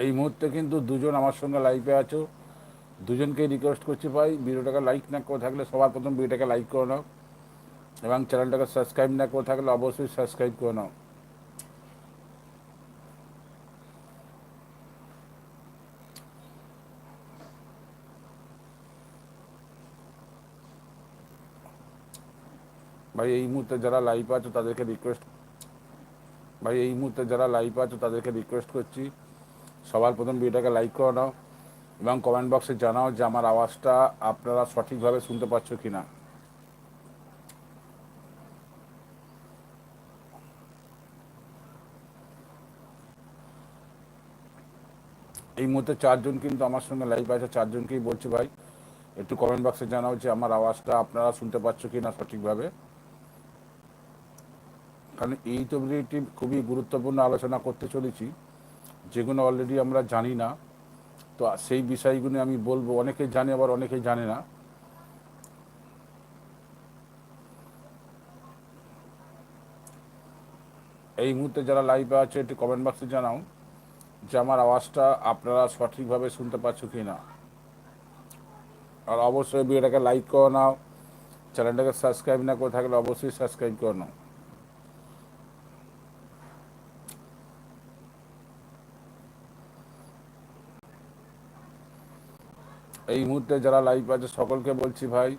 এই মুহূর্তে কিন্তু দুজন আমার সঙ্গে লাইভে আছো। দুজনকেই রিকোয়েস্ট করছি ভাই, ভিডিওটাকে লাইক না করে থাকলে সবার প্রথম ভিডিওটাকে লাইক করে নাও এবং চ্যানেলটাকে সাবস্ক্রাইব না করে থাকলে অবশ্যই সাবস্ক্রাইব করে নাও। ভাই, এই মুহূর্তে যারা লাইভ আছো তাদেরকে রিকোয়েস্ট ভাই, এই মুহূর্তে যারা লাইভ আছো তাদেরকে রিকোয়েস্ট করছি। সবার প্রথম ভিডিওটাকে লাইক করে নাও এবং কমেন্ট বক্সে জানাও যে আমার আওয়াজটা আপনারা সঠিকভাবে শুনতে পাচ্ছ কি না এই মুহূর্তে চারজন কিন্তু আমার সঙ্গে লাইভ আছে, চারজনকেই বলছি ভাই, একটু কমেন্ট বক্সে জানাও যে আমার আওয়াজটা আপনারা শুনতে পাচ্ছ কি না সঠিকভাবে। কারণ এই তো খুবই গুরুত্বপূর্ণ আলোচনা করতে চলেছি। যেগুলো অলরেডি আমরা জানি না, তো সেই বিষয়গুলো আমি বলব। অনেকে জানে, আবার অনেকে জানে না। এই মুহূর্তে যারা লাইভে আছে, একটু কমেন্ট বক্সে জানাও যে আমার আওয়াজটা আপনারা সঠিকভাবে শুনতে পাচ্ছ কি না আর অবশ্যই ভিডিওটাকে লাইক করে নাও। চ্যানেলটাকে সাবস্ক্রাইব না করে থাকলে অবশ্যই সাবস্ক্রাইব করে নাও। এই মুহূর্তে যারা লাইভ আছে, সকলকে বলছি ভাই,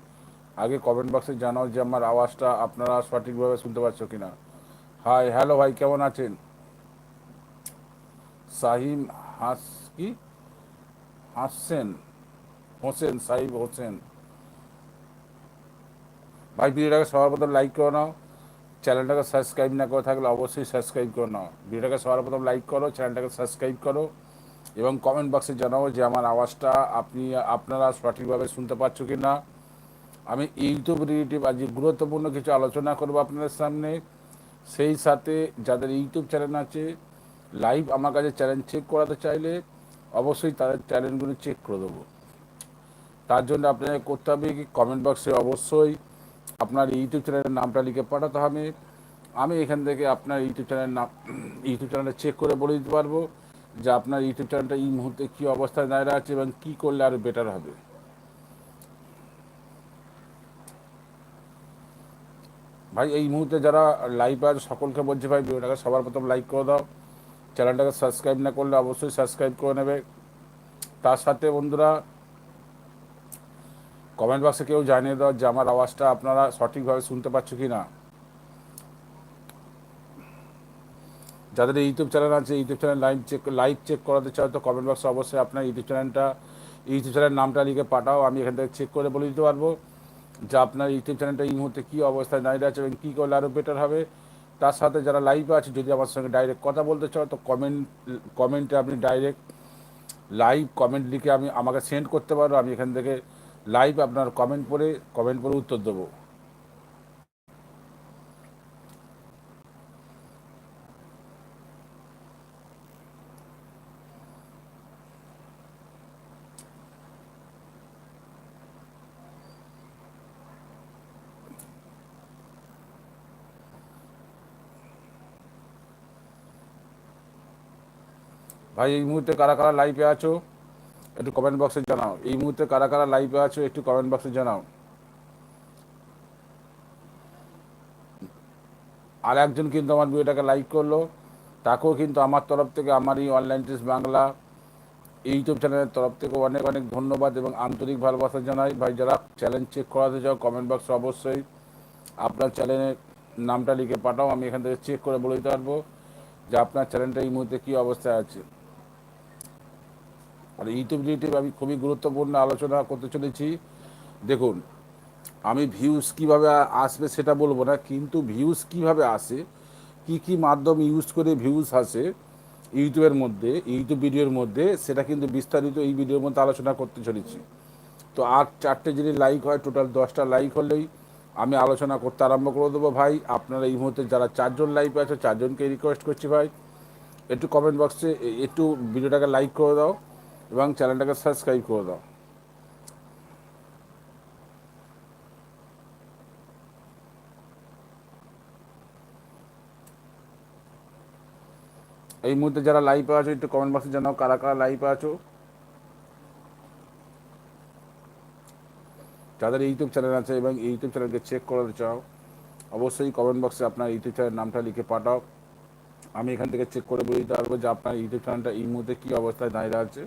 আগে কমেন্ট বক্সে জানাও যে আমার আওয়াজটা আপনারা সঠিকভাবে শুনতে পাচ্ছ কিনা। হাই হ্যালো ভাই, কেমন আছেন? সাহিম হাস, কি? হাসছেন হোসেন, সাহিব হোসেন। ভাই, ভিডিওটাকে সবার প্রথম লাইক করে নাও। চ্যানেলটাকে সাবস্ক্রাইব না করে থাকলে অবশ্যই সাবস্ক্রাইব করে নাও। ভিডিওটাকে সবার প্রথম লাইক করো, চ্যানেলটাকে সাবস্ক্রাইব করো। এবং কমেন্ট বক্সে জানাও যে আমার আওয়াজটা আপনি, আপনারা সঠিকভাবে শুনতে পাচ্ছ কি না আমি ইউটিউব রিলেটিভ আজ গুরুত্বপূর্ণ কিছু আলোচনা করব আপনাদের সামনে। সেই সাথে যাদের ইউটিউব চ্যানেল আছে লাইভ আমার কাছে চ্যানেল চেক করাতে চাইলে অবশ্যই তাদের চ্যানেলগুলো চেক করে দেবো। তার জন্য আপনাকে করতে হবে কি কমেন্ট বক্সে অবশ্যই আপনার ইউটিউব চ্যানেলের নামটা লিখে পাঠাতে হবে। আমি এখান থেকে আপনার ইউটিউব চ্যানেলের নাম, ইউটিউব চ্যানেলটা চেক করে বলে দিতে পারব। যে আপনার ইউটিউব চ্যানেলটা এই মুহূর্তে কী অবস্থায় দাঁড়িয়ে আছে এবং কী করলে আরও বেটার হবে? ভাই, এই মুহূর্তে যারা লাইভ আছে, সকলকে বলছি ভাই, ভিডিওটাকে সবার প্রথম লাইক করে দাও। চ্যানেলটাকে সাবস্ক্রাইব না করলে অবশ্যই সাবস্ক্রাইব করে নেবে। তার সাথে বন্ধুরা কমেন্ট বক্সে কেউ জানিয়ে দাও যে আমার আওয়াজটা আপনারা সঠিকভাবে শুনতে পাচ্ছ কি না যাদের ইউটিউব চ্যানেল আছে YouTube channel live check live check করাতে চাও তো কমেন্ট বক্সে অবশ্যই আপনার ইউটিউব চ্যানেলটা ইউটিউব চ্যানেল নামটা লিখে পাঠাও, আমি এখান থেকে চেক করে বলে দিতে পারব যে আপনার ইউটিউব চ্যানেলটা এই মুহূর্তে কী অবস্থায় দাঁড়িয়ে আছে এবং কী করলে আরও বেটার হবে। তার সাথে যারা লাইভে আছে, যদি আমার সঙ্গে ডাইরেক্ট কথা বলতে চাও, তো কমেন্ট কমেন্টে আপনি ডাইরেক্ট লাইভ কমেন্ট লিখে আমি, আমাকে সেন্ড করতে পারো, আমি এখান থেকে লাইভ আপনার কমেন্ট পড়ে কমেন্ট পড়ে উত্তর দেবো। ভাই, এই মুহূর্তে কারা কারা লাইভে আছো? একটু কমেন্ট বক্সে জানাও। এই মুহূর্তে কারা কারা লাইভে আছো, একটু কমেন্ট বক্সে জানাও। আর একজন কিন্তু আমার ভিডিওটাকে লাইক করল। তাকেও কিন্তু আমার তরফ থেকে, আমার এই অনলাইন টেস্ট বাংলা ইউটিউব চ্যানেলের তরফ থেকে অনেক অনেক ধন্যবাদ এবং আন্তরিক ভালোবাসা জানাই। ভাই, যারা চ্যানেল চেক করাতে চাও কমেন্ট বক্সে অবশ্যই আপনার চ্যানেলের নামটা লিখে পাঠাও। আমি এখান থেকে চেক করে বলে দিতে পারব যে আপনার চ্যানেলটা এই মুহূর্তে কী অবস্থায় আছে। আর ইউটিউব রিলেটিভ আমি খুবই গুরুত্বপূর্ণ আলোচনা করতে চলেছি। দেখুন, আমি ভিউজ কীভাবে আসবে সেটা বলব না, কিন্তু ভিউজ কীভাবে আসে, কি কি মাধ্যম ইউজ করে ভিউজ আসে ইউটিউবের মধ্যে, ইউটিউব ভিডিওর মধ্যে, সেটা কিন্তু বিস্তারিত এই ভিডিওর মধ্যে আলোচনা করতে চলেছি। তো আর চারটে যদি লাইক হয় টোটাল দশটা লাইক হলেই আমি আলোচনা করতে আরম্ভ করে দেবো ভাই। আপনারা এই মুহূর্তে যারা চারজন লাইভ আছে, চারজনকে রিকোয়েস্ট করছি ভাই। একটু কমেন্ট বক্সে একটু ভিডিওটাকে লাইক করে দাও। এবং চ্যানেলটাকে সাবস্ক্রাইব করে দাও। এই মুহূর্তে যারা লাইভ আছো, একটু কমেন্ট বক্সে জানাও কারা কারা লাইভ আছো। যাদের ইউটিউব চ্যানেল আছে এবং ইউটিউব চ্যানেলকে চেক করতে চাও, অবশ্যই কমেন্ট বক্সে আপনার ইউটিউব চ্যানেল নামটা লিখে পাঠাও। আমি এখান থেকে চেক করে বলে দিতে পারব যে আপনার ইউটিউব চ্যানেলটা এই মুহূর্তে কী অবস্থায় দাঁড়িয়ে আছে।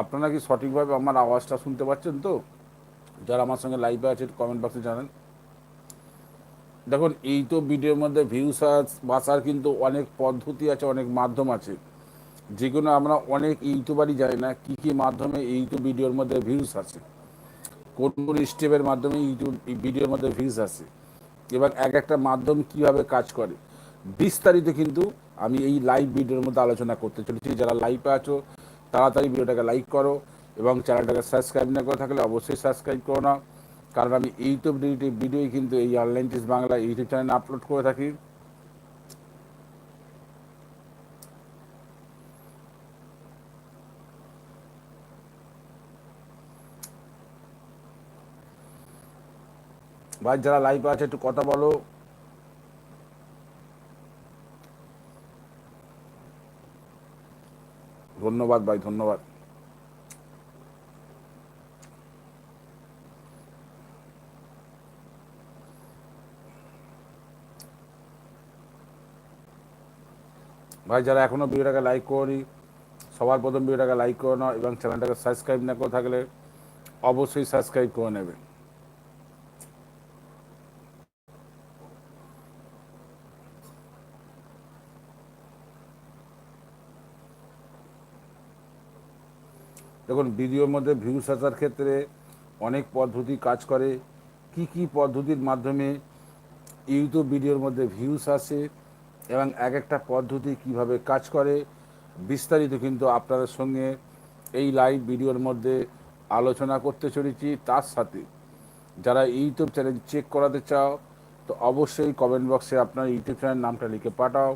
আপনারা কি সঠিকভাবে আমার আওয়াজটা শুনতে পাচ্ছেন তো? যারা আমার সঙ্গে লাইভে আছে কমেন্ট বক্সে জানান। দেখুন, এই তো ভিডিওর মধ্যে ভিউস বাসার কিন্তু অনেক পদ্ধতি আছে, অনেক মাধ্যম আছে। যেগুলো আমরা অনেক ইউটিউবারই জানি না কী কী মাধ্যমে ইউটিউব ভিডিওর মধ্যে ভিউস আছে কোন কোন স্টেপের মাধ্যমে ইউটিউব ভিডিওর মধ্যে ভিউস আছে এবং এক একটা মাধ্যম কীভাবে কাজ করে? বিস্তারিত কিন্তু আমি এই লাইভ ভিডিওর মধ্যে আলোচনা করতে চলেছি। যারা লাইভে আছো তাড়াতাড়ি ভিডিওটাকে লাইক করো এবং চ্যানেলটাকে সাবস্ক্রাইব না করে থাকলে অবশ্যই সাবস্ক্রাইব করো না। কারণ আমি ইউটিউব রিলেটিভ ভিডিওই কিন্তু এই অনলাইন টিস বাংলা ইউটিউব চ্যানেলে আপলোড করে থাকি। ভাই, যারা লাইভ আছে, একটু কথা বলো। ধন্যবাদ ভাই ধন্যবাদ। ভাই, যারা এখনও ভিডিওটাকে লাইক করি সবার প্রথম ভিডিওটাকে লাইক করে নাও এবং চ্যানেলটাকে সাবস্ক্রাইব না করে থাকলে অবশ্যই সাবস্ক্রাইব করে নেবে। দেখুন ভিডিওর মধ্যে ভিউস আসার ক্ষেত্রে অনেক পদ্ধতি কাজ করে। কি কি পদ্ধতির মাধ্যমে ইউটিউব ভিডিওর মধ্যে ভিউস আসে এবং এক একটা পদ্ধতি কীভাবে কাজ করে, বিস্তারিত কিন্তু আপনাদের সঙ্গে এই লাইভ ভিডিওর মধ্যে আলোচনা করতে চলেছি। তার সাথে যারা ইউটিউব চ্যানেল চেক করাতে চাও, তো অবশ্যই কমেন্ট বক্সে আপনার ইউটিউব চ্যানেল নামটা লিখে পাঠাও।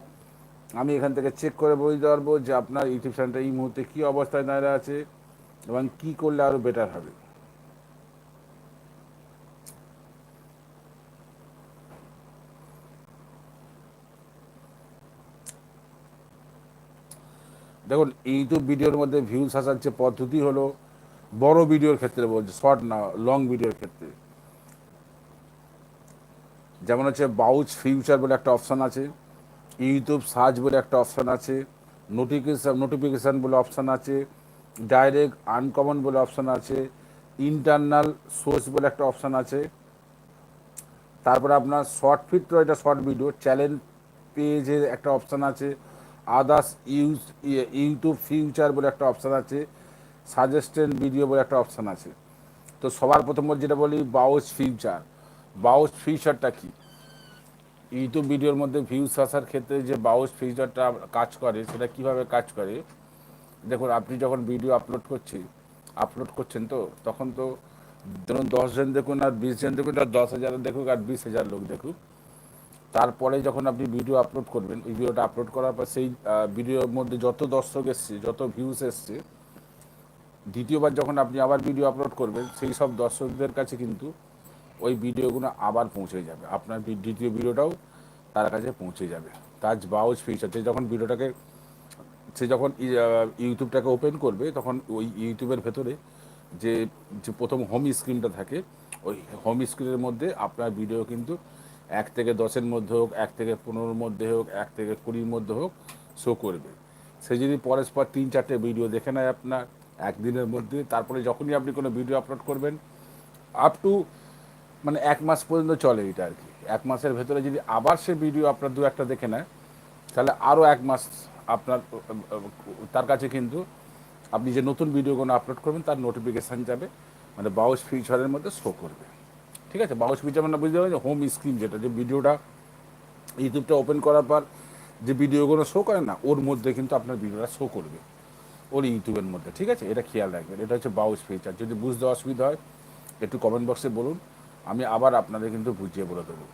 আমি এখান থেকে চেক করে বলতে পারব যে আপনার ইউটিউব চ্যানেলটা এই মুহূর্তে কী অবস্থায় দাঁড়িয়ে আছে এবং কি করলে আরও বেটার হবে? দেখুন, ইউটিউব ভিডিওর মধ্যে ভিউজ আসার যে পদ্ধতি হলো, বড় ভিডিওর ক্ষেত্রে বলছে শর্ট না লং ভিডিওর ক্ষেত্রে। যেমন হচ্ছে বাউচ ফিউচার বলে একটা অপশান আছে, ইউটিউব সার্চ বলে একটা অপশান আছে নোটিফিকেশান নোটিফিকেশান বলে অপশান আছে ডাইরেক্ট আনকমন বলে অপশান আছে ইন্টারনাল সোর্স বলে একটা অপশান আছে। তারপরে আপনার শর্ট ফিট তো এটা শর্ট ভিডিও চ্যানেল পেজের একটা অপশান আছে। আদার্স ইউজ ইউটিউব ফিউচার বলে একটা অপশান আছে। সাজেস্টেড ভিডিও বলে একটা অপশান আছে। তো সবার প্রথম যেটা বলি বাউস ফিউচার বাউস ফিউচারটা কি? ইউটিউব ভিডিওর মধ্যে ভিউস আসার ক্ষেত্রে যে বাউস ফিউচারটা কাজ করে, সেটা কীভাবে কাজ করে? দেখুন, আপনি যখন ভিডিও আপলোড করছি আপলোড করছেন তো, তখন তো ধরুন দশজন দেখুন আর বিশ জন দেখুন আর দশ হাজার দেখুক আর বিশ হাজার লোক দেখুক। তারপরে যখন আপনি ভিডিও আপলোড করবেন, এই ভিডিওটা আপলোড করার পর সেই ভিডিওর মধ্যে যত দর্শক এসছে, যত ভিউস এসছে, দ্বিতীয়বার যখন আপনি আবার ভিডিও আপলোড করবেন, সেই সব দর্শকদের কাছে কিন্তু ওই ভিডিওগুলো আবার পৌঁছে যাবে। আপনার দ্বিতীয় ভিডিওটাও তার কাছে পৌঁছে যাবে। তাজ বাউজ ফিচার যখন ভিডিওটাকে সে যখন ইউটিউবটাকে ওপেন করবে, তখন ওই ইউটিউবের ভেতরে যে যে প্রথম হোম স্ক্রিনটা থাকে, ওই হোম স্ক্রিনের মধ্যে আপনার ভিডিও কিন্তু এক থেকে দশের মধ্যে হোক, এক থেকে পনেরোর মধ্যে হোক, এক থেকে কুড়ির মধ্যে হোক, শো করবে। সে যদি পরস্পর তিন, চারটে ভিডিও দেখে নেয় আপনার, একদিনের মধ্যে, তারপরে যখনই আপনি কোনো ভিডিও আপলোড করবেন আপ টু মানে এক মাস পর্যন্ত চলে এটা আর কি। এক মাসের ভেতরে যদি আবার সে ভিডিও আপনার দু একটা দেখে নেয়, তাহলে আরও এক মাস আপনার তার কাছে কিন্তু আপনি যে নতুন ভিডিওগুলো আপলোড করবেন, তার নোটিফিকেশান যাবে মানে বাউস ফিচারের মধ্যে শো করবে। ঠিক আছে? বাউস ফিচার মানে বুঝতে পারবেন হোম স্ক্রিন যেটা, যে ভিডিওটা ইউটিউবটা ওপেন করার পর যে ভিডিওগুলো শো করে না, ওর মধ্যে কিন্তু আপনার ভিডিওটা শো করবে, ওর ইউটিউবের মধ্যে। ঠিক আছে? এটা খেয়াল রাখবেন। এটা হচ্ছে বাউস ফিচার যদি বুঝতে অসুবিধা হয়, একটু কমেন্ট বক্সে বলুন, আমি আবার আপনাদের কিন্তু বুঝিয়ে বলে দেবো।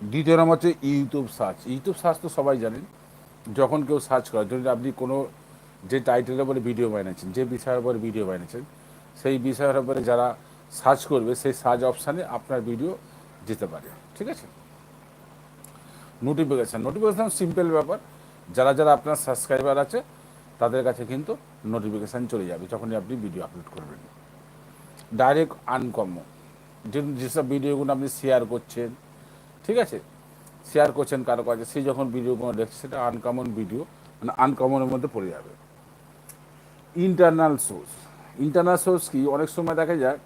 দ্বিতীয় নাম হচ্ছে ইউটিউব সার্চ। ইউটিউব সার্চ তো সবাই জানেন, যখন কেউ সার্চ করে যদি আপনি কোনো যে টাইটেলের উপরে ভিডিও বানিয়েছেন, যে বিষয়ের উপরে ভিডিও বানিয়েছেন, সেই বিষয়ের উপরে যারা সার্চ করবে, সেই সার্চ অপশানে আপনার ভিডিও যেতে পারে। ঠিক আছে? নোটিফিকেশান। নোটিফিকেশান সিম্পল ব্যাপার, যারা যারা আপনার সাবস্ক্রাইবার আছে, তাদের কাছে কিন্তু নোটিফিকেশান চলে যাবে যখনই আপনি ভিডিও আপলোড করবেন। Direct uncommon. যে যেসব ভিডিওগুলো আপনি শেয়ার করছেন ঠিক আছে? শেয়ার করছেন কারও কাছে, সে যখন ভিডিওগুলো দেখছে, সেটা আনকমন ভিডিও মানে আনকমনের মধ্যে পড়ে যাবে। ইন্টারনাল সোর্স ইন্টারনাল সোর্স কি? অনেক সময় দেখা যায়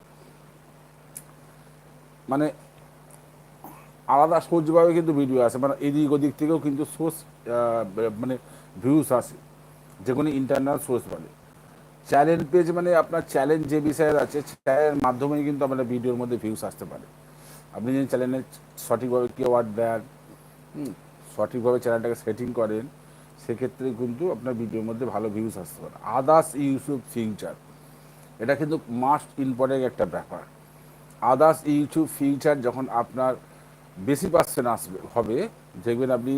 মানে আলাদা সোর্সভাবে কিন্তু ভিডিও আসে মানে এদিক ওদিক থেকেও কিন্তু সোর্স মানে ভিউস আসে, যে কোনো ইন্টারনাল সোর্স বলে। চ্যালেঞ্জ পেজ মানে আপনার চ্যালেঞ্জ যে বিষয়ের আছে চ্যানেলের মাধ্যমেই কিন্তু আপনার ভিডিওর মধ্যে ভিউস আসতে পারে। আপনি যদি চ্যানেলে সঠিকভাবে ওয়ার্ড দেন সঠিকভাবে চ্যানেলটাকে সেটিং করেন, সেক্ষেত্রে কিন্তু আপনার ভিডিওর মধ্যে ভালো ভিউস আসতে পারে। আদার্স ইউটিউব ফিউচার এটা কিন্তু মাস্ট ইম্পর্টেন্ট একটা ব্যাপার। আদার্স ইউটিউব ফিউচার যখন আপনার বেশি পার্সেন্ট আসবে, হবে, দেখবেন আপনি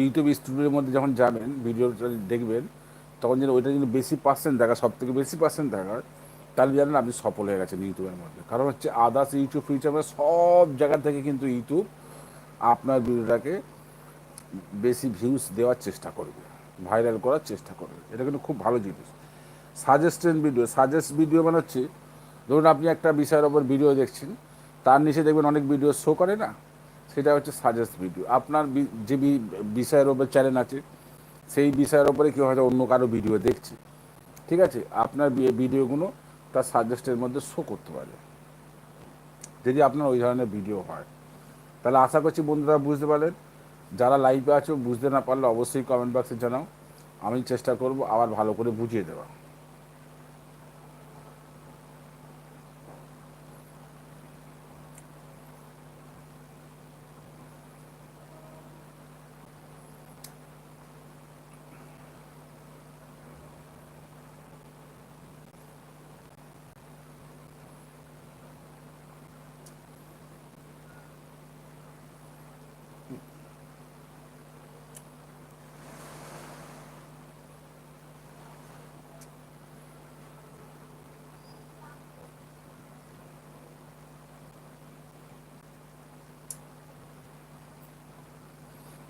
ইউটিউব স্টুডিওর মধ্যে যখন যাবেন ভিডিওটা দেখবেন, তখন যেন ওইটা যদি বেশি পার্সেন্ট দেখা সব থেকে বেশি পার্সেন্ট দেখায় তাহলে জানেন আপনি সফল হয়ে গেছেন ইউটিউবের মধ্যে। কারণ হচ্ছে আদার্স, ইউটিউব, ফিউচার মানে সব জায়গা থেকে কিন্তু ইউটিউব আপনার ভিডিওটাকে বেশি ভিউজ দেওয়ার চেষ্টা করবে ভাইরাল করার চেষ্টা করবে। এটা কিন্তু খুব ভালো জিনিস। সাজেস্টেন ভিডিও সাজেস্ট ভিডিও মানে হচ্ছে, ধরুন আপনি একটা বিষয়ের ওপর ভিডিও দেখছেন, তার নিচে দেখবেন অনেক ভিডিও শো করে না? সেটা হচ্ছে সাজেস্ট ভিডিও আপনার যে বিষয়ের ওপর চ্যানেল আছে, সেই বিষয়ের ওপরে কেউ হয়তো অন্য কারও ভিডিও দেখছে। ঠিক আছে? আপনার ভিডিওগুলো তার সাজেস্টের মধ্যে শো করতে পারে। যদি আপনার ওই ধরনের ভিডিও হয়। তাহলে আশা করছি বন্ধুরা বুঝতে পারলেন। যারা লাইভে আছো, বুঝতে না পারলে অবশ্যই কমেন্ট বক্সে জানাও। আমি চেষ্টা করব আবার ভালো করে বুঝিয়ে দেওয়া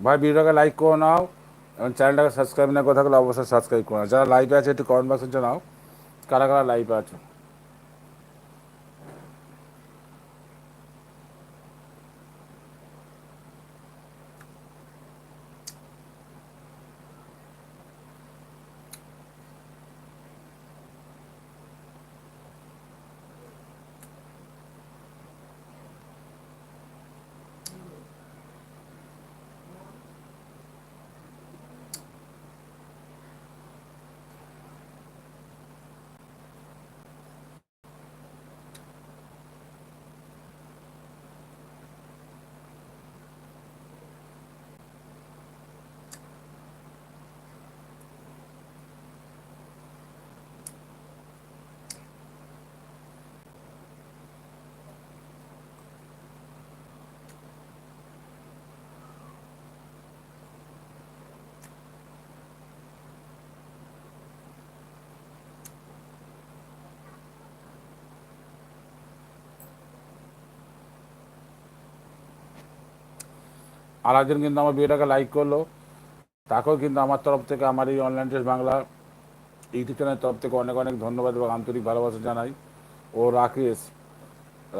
ভাই, ভিডিওটাকে লাইক করে নাও এবং চ্যানেলটাকে সাবস্ক্রাইব না করে থাকলে অবশ্যই সাবস্ক্রাইব করে নাও। যারা লাইভে আছে, একটু কমেন্ট বক্সে জানাও, কারা কারা লাইভে আছে। আর কিন্তু আমার ভিডিওটাকে লাইক করল। তাকেও কিন্তু আমার তরফ থেকে, আমার এই অনলাইন টেস্ট বাংলা ইউটিউব চ্যানেলের তরফ থেকে অনেক অনেক ধন্যবাদ এবং আন্তরিক ভালোবাসা জানাই। ও রাকেশ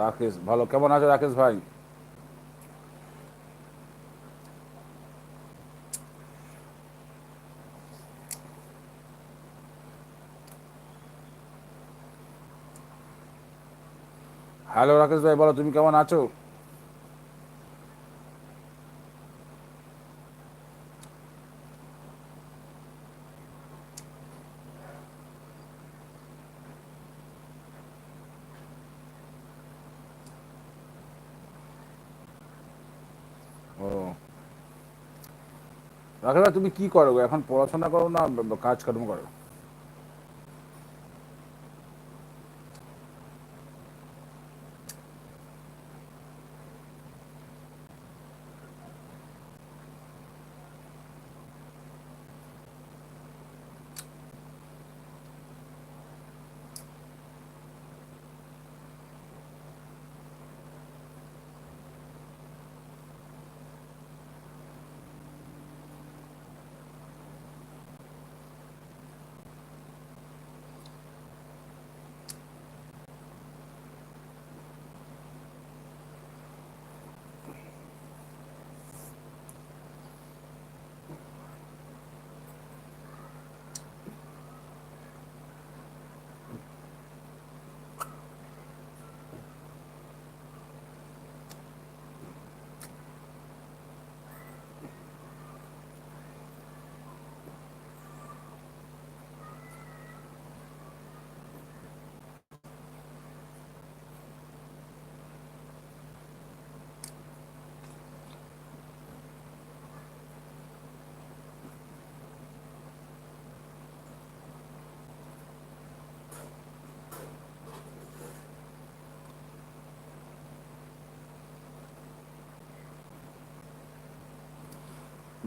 রাকেশ, ভালো। কেমন আছে রাকেশ ভাই? হ্যালো রাকেশ ভাই, বলো তুমি কেমন আছো ও রাকেশ তুমি কি করো এখন পড়াশোনা করো না কাজকর্ম করো?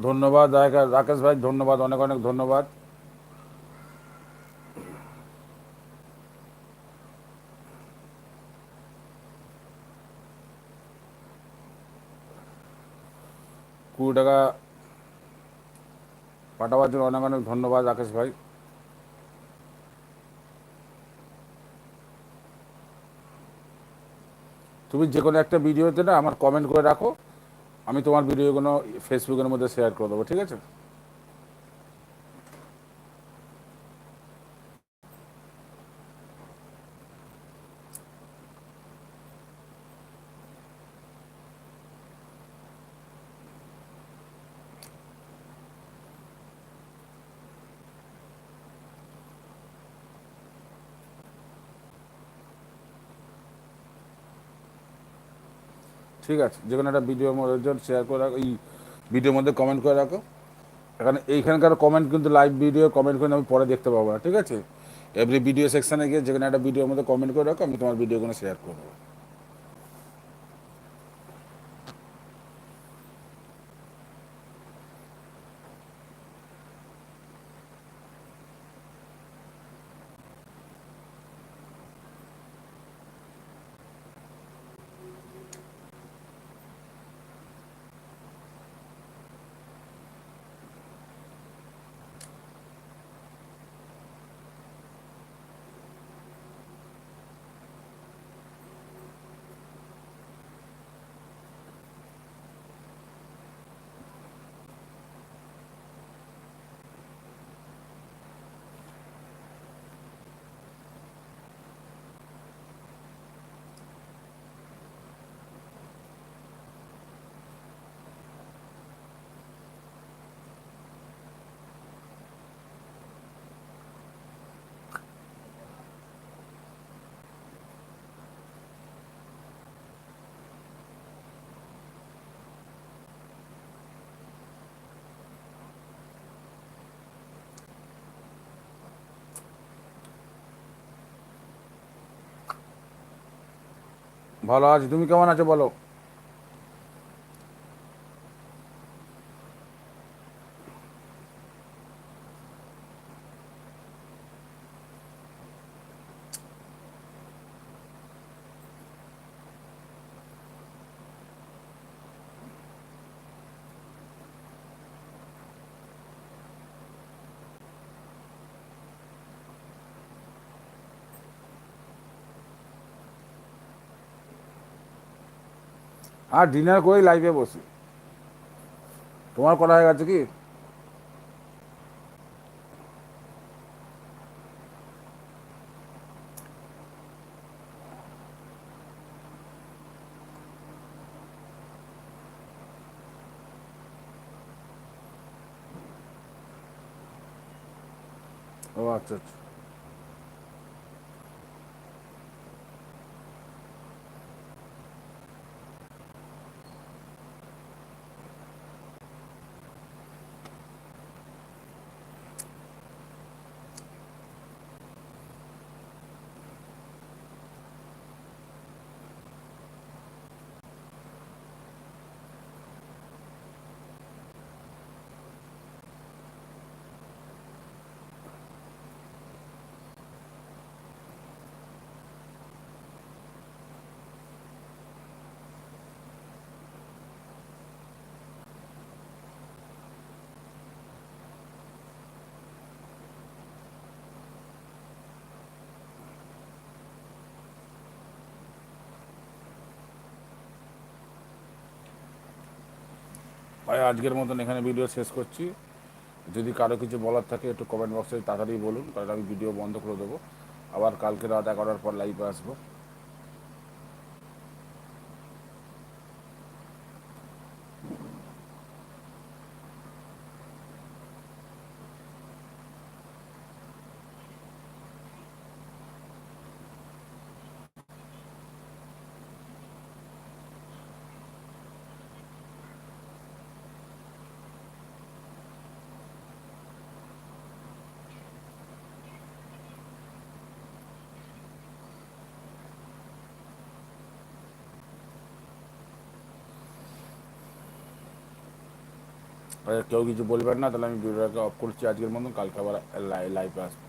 ধন্যবাদ, রাকা- রাকেশ ভাই, ধন্যবাদ, অনেক অনেক ধন্যবাদ। কুড়ি টাকা পাঠাবার জন্য অনেক অনেক ধন্যবাদ, রাকেশ ভাই। তুমি যে কোনো একটা ভিডিওতে না আমার কমেন্ট করে রাখো। আমি তোমার ভিডিওগুলো ফেসবুকের মধ্যে শেয়ার করে দেবো ঠিক আছে? ঠিক আছে, যে কোনো একটা ভিডিও মধ্যে শেয়ার করে রাখো, এই ভিডিওর মধ্যে কমেন্ট করে রাখো। এখানে, এইখানকার কমেন্ট কিন্তু লাইভ ভিডিও কমেন্ট করে আমি পরে দেখতে পাবো না, ঠিক আছে? এভরি ভিডিও সেকশানে গিয়ে যেখানে একটা ভিডিওর মধ্যে কমেন্ট করে রাখো, আমি তোমার ভিডিওগুলো শেয়ার করে ভালো আছি তুমি কেমন আছো বলো? আর ডিনার করে লাইভে বসি। তোমার করা হয়ে গেছে কি? ও আচ্ছা আচ্ছা। আজকের মতন এখানে ভিডিও শেষ করছি। যদি কারও কিছু বলার থাকে, একটু কমেন্ট বক্সে তাড়াতাড়ি বলুন কারণ আমি ভিডিও বন্ধ করে দেবো। আবার কালকে রাত এগারোটার পর লাইভে আসব। কেউ কিছু বলবেন না, তাহলে আমি ভিডিওটাকে অফ করছি। আজকের মতন, কালকে আবার লাইভে আসব।